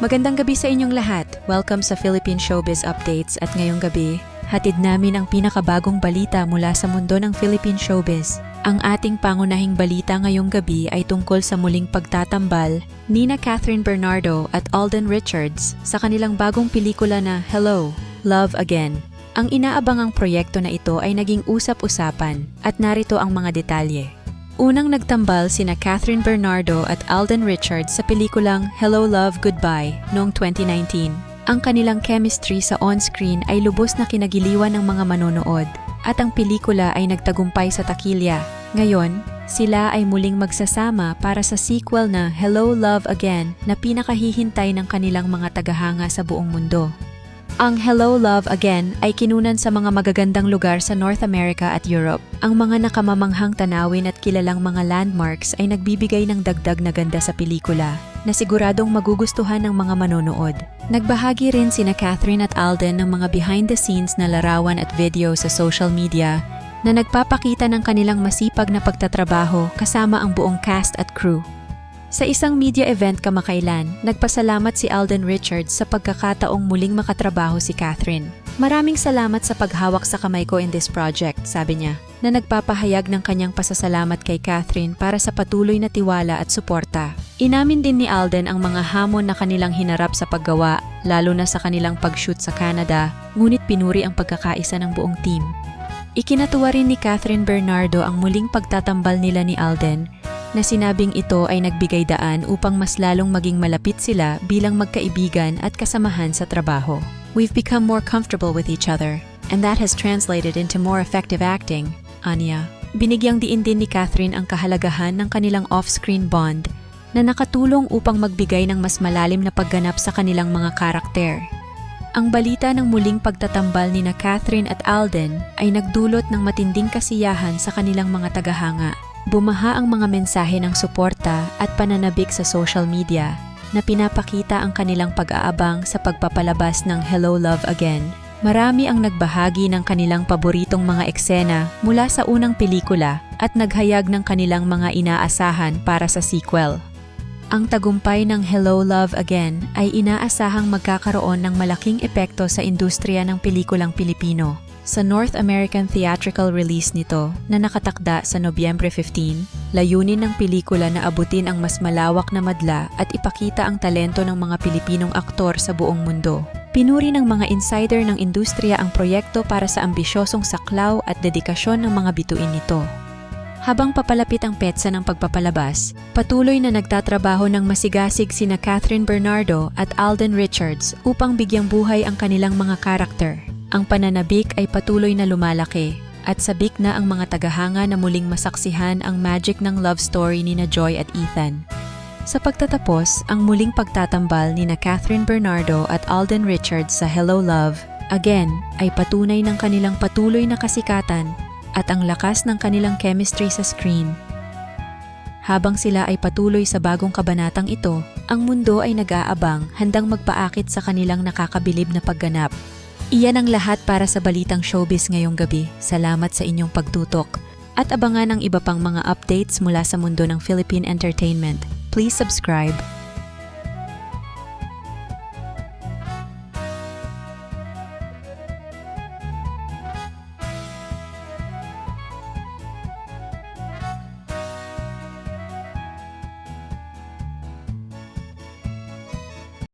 Magandang gabi sa inyong lahat. Welcome sa Philippine Showbiz Updates at ngayong gabi, hatid namin ang pinakabagong balita mula sa mundo ng Philippine Showbiz. Ang ating pangunahing balita ngayong gabi ay tungkol sa muling pagtatambal ni na Catherine Bernardo at Alden Richards sa kanilang bagong pelikula na Hello, Love Again. Ang inaabangang proyekto na ito ay naging usap-usapan at narito ang mga detalye. Unang nagtambal sina Catherine Bernardo at Alden Richards sa pelikulang Hello Love Goodbye noong 2019. Ang kanilang chemistry sa on-screen ay lubos na kinagiliwan ng mga manonood at ang pelikula ay nagtagumpay sa takilya. Ngayon, sila ay muling magsasama para sa sequel na Hello Love Again na pinakahihintay ng kanilang mga tagahanga sa buong mundo. Ang Hello Love Again ay kinunan sa mga magagandang lugar sa North America at Europe. Ang mga nakamamanghang tanawin at kilalang mga landmarks ay nagbibigay ng dagdag na ganda sa pelikula na siguradong magugustuhan ng mga manonood. Nagbahagi rin sina Catherine at Alden ng mga behind-the-scenes na larawan at video sa social media na nagpapakita ng kanilang masipag na pagtatrabaho kasama ang buong cast at crew. Sa isang media event kamakailan, nagpasalamat si Alden Richards sa pagkakataong muling makatrabaho si Catherine. Maraming salamat sa paghawak sa kamay ko in this project, sabi niya, na nagpapahayag ng kanyang pasasalamat kay Catherine para sa patuloy na tiwala at suporta. Inamin din ni Alden ang mga hamon na kanilang hinarap sa paggawa, lalo na sa kanilang pag-shoot sa Canada, ngunit pinuri ang pagkakaisa ng buong team. Ikinatuwa rin ni Catherine Bernardo ang muling pagtatambal nila ni Alden na sinabing ito ay nagbigay daan upang mas lalong maging malapit sila bilang magkaibigan at kasamahan sa trabaho. We've become more comfortable with each other, and that has translated into more effective acting, Anya. Binigyang diin din ni Catherine ang kahalagahan ng kanilang off-screen bond na nakatulong upang magbigay ng mas malalim na pagganap sa kanilang mga karakter. Ang balita ng muling pagtatambal ni na Catherine at Alden ay nagdulot ng matinding kasiyahan sa kanilang mga tagahanga. Bumaha ang mga mensahe ng suporta at pananabik sa social media na pinapakita ang kanilang pag-aabang sa pagpapalabas ng Hello Love Again. Marami ang nagbahagi ng kanilang paboritong mga eksena mula sa unang pelikula at naghayag ng kanilang mga inaasahan para sa sequel. Ang tagumpay ng Hello Love Again ay inaasahang magkakaroon ng malaking epekto sa industriya ng pelikulang Pilipino. Sa North American theatrical release nito na nakatakda sa Nobyembre 15, layunin ng pelikula na abutin ang mas malawak na madla at ipakita ang talento ng mga Pilipinong aktor sa buong mundo. Pinuri ng mga insider ng industriya ang proyekto para sa ambisyosong saklaw at dedikasyon ng mga bituin nito. Habang papalapit ang petsa ng pagpapalabas, patuloy na nagtatrabaho ng masigasig sina Catherine Bernardo at Alden Richards upang bigyang buhay ang kanilang mga karakter. Ang pananabik ay patuloy na lumalaki at sabik na ang mga tagahanga na muling masaksihan ang magic ng love story ni na Joy at Ethan. Sa pagtatapos, ang muling pagtatambal ni na Catherine Bernardo at Alden Richards sa Hello Love, again, ay patunay ng kanilang patuloy na kasikatan at ang lakas ng kanilang chemistry sa screen. Habang sila ay patuloy sa bagong kabanatang ito, ang mundo ay nag-aabang handang magpaakit sa kanilang nakakabilib na pagganap. Iyan ang lahat para sa balitang showbiz ngayong gabi. Salamat sa inyong pagtutok. At abangan ang iba pang mga updates mula sa mundo ng Philippine Entertainment. Please subscribe